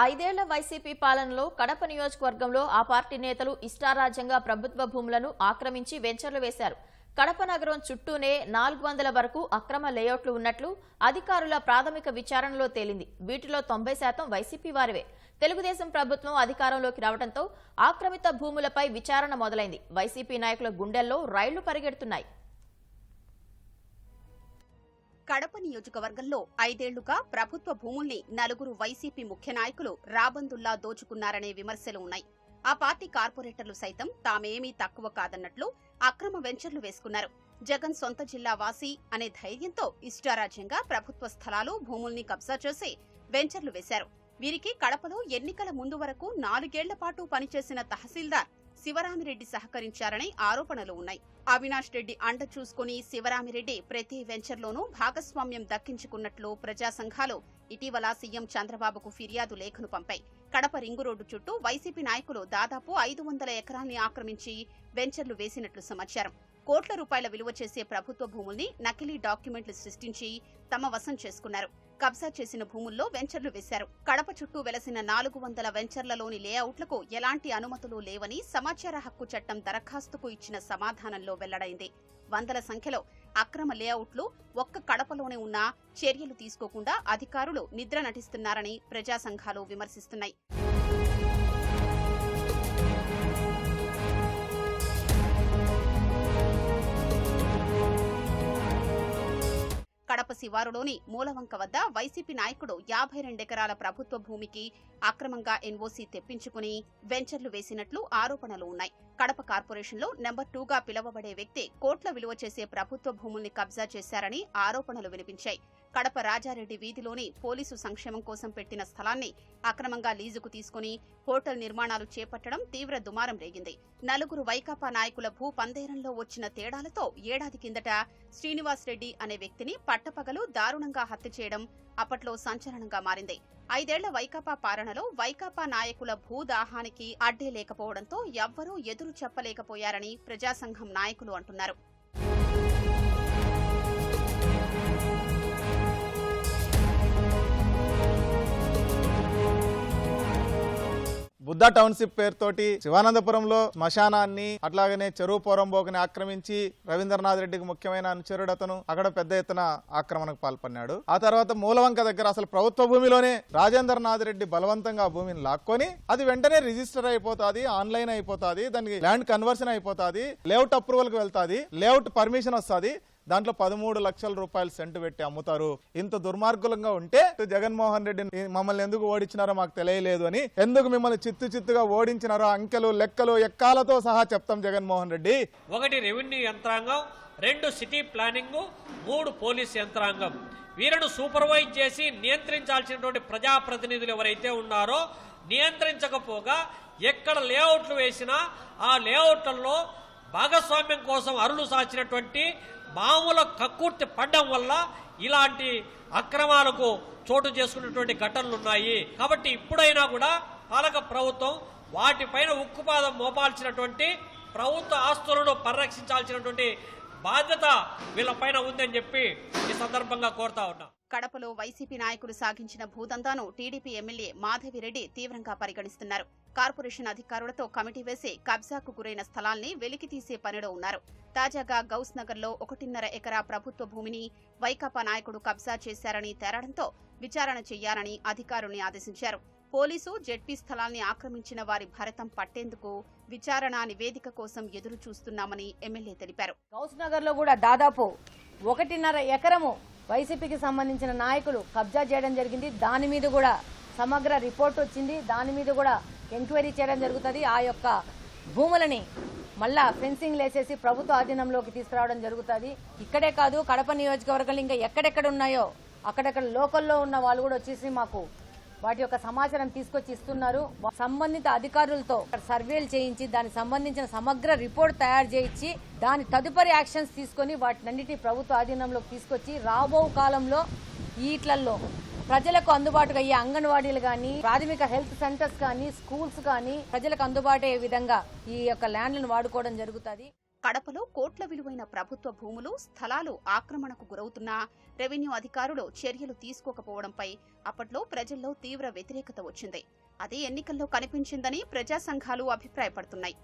ఐదేళ్ళ వైసీపీ పాలనలో కడప నియోజకవర్గంలో ఆ పార్టీ నేతలు ఇష్టారాజ్యంగా ప్రభుత్వ భూములను ఆక్రమించి వెంచర్లు వేశారు. కడప నగరం చుట్టూనే నాలుగు వందల వరకు అక్రమ లేఅవుట్లు ఉన్నట్లు అధికారుల ప్రాథమిక విచారణలో తేలింది. వీటిలో తొంభై శాతం వైసీపీ వారివే. తెలుగుదేశం ప్రభుత్వం అధికారంలోకి రావడంతో ఆక్రమిత భూములపై విచారణ మొదలైంది. వైసీపీ నాయకుల గుండెల్లో రైళ్ళు పరిగెడుతున్నాయి. కడప నియోజకవర్గంలో ఐదేళ్ళుగా ప్రభుత్వ భూముల్ని నలుగురు వైసీపీ ముఖ్య నాయకులు రాబందుల్లా దోచుకున్నారనే విమర్శలు ఉన్నాయి. ఆ పార్టీ కార్పొరేటర్లు సైతం తామేమీ తక్కువ కాదన్నట్లు అక్రమ వెంచర్లు వేసుకున్నారు. జగన్ సొంత జిల్లా వాసి అనే ధైర్యంతో ఇష్టారాజ్యంగా ప్రభుత్వ స్థలాలు భూముల్ని కబ్జా చేసి వెంచర్లు వేశారు. వీరికి కడపలో ఎన్నికల ముందు వరకు నాలుగేళ్ళ పాటు పనిచేసిన తహసీల్దార్ శివరామిరెడ్డి సహకరించారని ఆరోపణలు ఉన్నాయి. అవినాష్ రెడ్డి అండ చూసుకుని శివరామిరెడ్డి ప్రతి వెంచర్లోనూ భాగస్వామ్యం దక్కించుకున్నట్లు ప్రజా సంఘాలు ఇటీవల సీఎం చంద్రబాబుకు ఫిర్యాదు లేఖను పంపాయి. కడప రింగు రోడ్డు చుట్టూ వైసీపీ నాయకులు దాదాపు ఐదు వందల ఎకరాల్ని ఆక్రమించి వెంచర్లు వేసినట్లు సమాచారం. కోట్ల రూపాయల విలువ చేసే ప్రభుత్వ భూముల్ని నకిలీ డాక్యుమెంట్లు సృష్టించి తమ వశం చేసుకున్నారు. కబ్జా చేసిన భూముల్లో వెంచర్లు వేశారు. కడప చుట్టూ వెలసిన నాలుగు వందల వెంచర్లలోని లేఅవుట్లకు ఎలాంటి అనుమతులు లేవని సమాచార హక్కు చట్టం దరఖాస్తుకు ఇచ్చిన సమాధానంలో వెల్లడైంది. వందల సంఖ్యలో అక్రమ లేఅవుట్లు ఒక్క కడపలోనే ఉన్నా చర్యలు తీసుకోకుండా అధికారులు నిద్ర నటిస్తున్నారని ప్రజా సంఘాలు విమర్శిస్తున్నాయి. శివారులోని మూలవంక వద్ద వైసీపీ నాయకుడు యాభై రెండెకరాల ప్రభుత్వ భూమికి అక్రమంగా ఎన్ఓసీ తెప్పించుకుని వెంచర్లు వేసినట్లు ఆరోపణలు ఉన్నాయి. కడప కార్పొరేషన్లో నెంబర్ టూగా పిలువబడే వ్యక్తి కోట్ల విలువ చేసే ప్రభుత్వ భూముల్ని కబ్జా చేశారని ఆరోపణలు వినిపించాయి. కడప రాజారెడ్డి వీధిలోని పోలీసు సంక్షేమం కోసం పెట్టిన స్థలాన్ని అక్రమంగా లీజుకు తీసుకుని హోటల్ నిర్మాణాలు చేపట్టడం తీవ్ర దుమారం రేగింది. నలుగురు వైకాపా నాయకుల భూ పందేరంలో వచ్చిన తేడాలతో ఏడాది కిందట శ్రీనివాస్ రెడ్డి అనే వ్యక్తిని పట్టపగలు దారుణంగా హత్య చేయడం అప్పట్లో సంచలనంగా మారింది. ఐదేళ్ళ వైకాపా పాలనలో వైకాపా నాయకుల భూదాహానికి అడ్డే లేకపోవడంతో ఎవ్వరూ ఎదురు చెప్పలేకపోయారని ప్రజాసంఘం నాయకులు అంటున్నారు. బుద్ధ టౌన్షిప్ పేరుతోటి శివానందపురంలో శ్మశానాన్ని అట్లాగనే చెరువు పోరంబోకుని ఆక్రమించి రవీంద్రనాథ్ రెడ్డికి ముఖ్యమైన అనుచరుడు అతను అక్కడ పెద్ద ఎత్తున ఆక్రమణకు పాల్పడినాడు. ఆ తర్వాత మూలవంక దగ్గర అసలు ప్రభుత్వ భూమిలోనే రాజేంద్రనాథ్ రెడ్డి బలవంతంగా ఆ భూమిని లాక్కొని అది వెంటనే రిజిస్టర్ అయిపోతాది ఆన్లైన్ అయిపోతాది దానికి ల్యాండ్ కన్వర్షన్ అయిపోతాది లేఅవుట్ అప్రూవల్కి వెళ్తాది లేఅవుట్ పర్మిషన్ వస్తుంది దాంట్లో పదమూడు లక్షల రూపాయలు సెంటు పెట్టి అమ్ముతారు. ఇంత దుర్మార్గులంగా ఉంటే జగన్మోహన్ రెడ్డి మమ్మల్ని ఎందుకు ఓడించినారో మాకు తెలియలేదు అని ఎందుకు మిమ్మల్ని చిత్తు చిత్తుగా ఓడించినారో అంకెలు లెక్కలు ఎక్కాలతో సహా చెప్తాం జగన్మోహన్ రెడ్డి. ఒకటి రెవెన్యూ యంత్రాంగం రెండు సిటీ ప్లానింగ్ మూడు పోలీస్ యంత్రాంగం. వీరను సూపర్వైజ్ చేసి నియంత్రించాల్సినటువంటి ప్రజాప్రతినిధులు ఎవరైతే ఉన్నారో నియంత్రించకపోగా ఎక్కడ లేఅవుట్లు వేసినా ఆ లేఅవుట్లలో భాగస్వామ్యం కోసం అరులు సాచినటువంటి మామూల కక్కుర్తి పడ్డం వల్ల ఇలాంటి అక్రమాలకు చోటు చేసుకున్నటువంటి ఘటనలు ఉన్నాయి. కాబట్టి ఇప్పుడైనా కూడా పాలక ప్రభుత్వం వాటిపైన ఉక్కుపాదం మోపాల్సినటువంటి ప్రభుత్వ ఆస్తులను పరిరక్షించాల్సినటువంటి బాధ్యత వీళ్ళపైన ఉందని చెప్పి ఈ సందర్భంగా కోరుతా ఉన్నా. కడపలో వైసీపీ నాయకులు సాగించిన భూదందాను టీడీపీ ఎమ్మెల్యే మాధవిరెడ్డి తీవ్రంగా పరిగణిస్తున్నారు. కార్పొరేషన్ అధికారులతో కమిటీ వేసి కబ్జాకు గురైన స్థలాల్ని వెలికి తీసే పనిలో ఉన్నారు. తాజాగా గౌస్ నగర్లో ఒకటిన్నర ఎకరా ప్రభుత్వ భూమిని వైకాపా నాయకుడు కబ్జా చేశారని తేరడంతో విచారణ చేయాలని అధికారుల్ని ఆదేశించారు. పోలీసు జెడ్పీ స్థలాల్ని ఆక్రమించిన వారి భరతం పట్టేందుకు విచారణ నివేదిక కోసం ఎదురు చూస్తున్నామని ఎమ్మెల్యే తెలిపారు. గౌస్ నగర్లో కూడా దాదాపు ఒకటిన్నర ఎకరము వైసీపీకి సంబంధించిన నాయకులు కబ్జా చేయడం జరిగింది. దాని మీద కూడా సమగ్ర రిపోర్ట్ వచ్చింది. దాని మీద కూడా ఎంక్వైరీ చేయడం జరుగుతుంది. ఆ యొక్క భూములని మళ్ళా ఫెన్సింగ్ లేసేసి ప్రభుత్వ ఆధీనంలోకి తీసుకురావడం జరుగుతుంది. ఇక్కడే కాదు కడప నియోజకవర్గాలు ఇంకా ఎక్కడెక్కడ ఉన్నాయో అక్కడక్కడ లోకల్లో ఉన్న వాళ్ళు కూడా వచ్చేసి మాకు వాటి యొక్క సమాచారం తీసుకొచ్చి ఇస్తున్నారు. సంబంధిత అధికారులతో సర్వేలు చేయించి దానికి సంబంధించిన సమగ్ర రిపోర్ట్ తయారు చేయించి దాని తదుపరి యాక్షన్స్ తీసుకొని వాటినన్నిటి ప్రభుత్వ ఆధీనంలోకి తీసుకొచ్చి రాబో కాలంలో ఈట్లల్లో ప్రజలకు అందుబాటుగా అయ్యే అంగన్వాడీలు కానీ ప్రాథమిక హెల్త్ సెంటర్స్ కానీ స్కూల్స్ కానీ ప్రజలకు అందుబాటు అయ్యే విధంగా ఈ యొక్క ల్యాండ్లను వాడుకోవడం జరుగుతుంది. కడపలో కోట్ల విలువైన ప్రభుత్వ భూములు స్థలాలు ఆక్రమణకు గురవుతున్నా రెవెన్యూ అధికారులు చర్యలు తీసుకోకపోవడంపై అప్పట్లో ప్రజల్లో తీవ్ర వ్యతిరేకత వచ్చింది. అదే ఎన్నికల్లో కనిపించిందని ప్రజా సంఘాలు అభిప్రాయపడుతున్నాయి.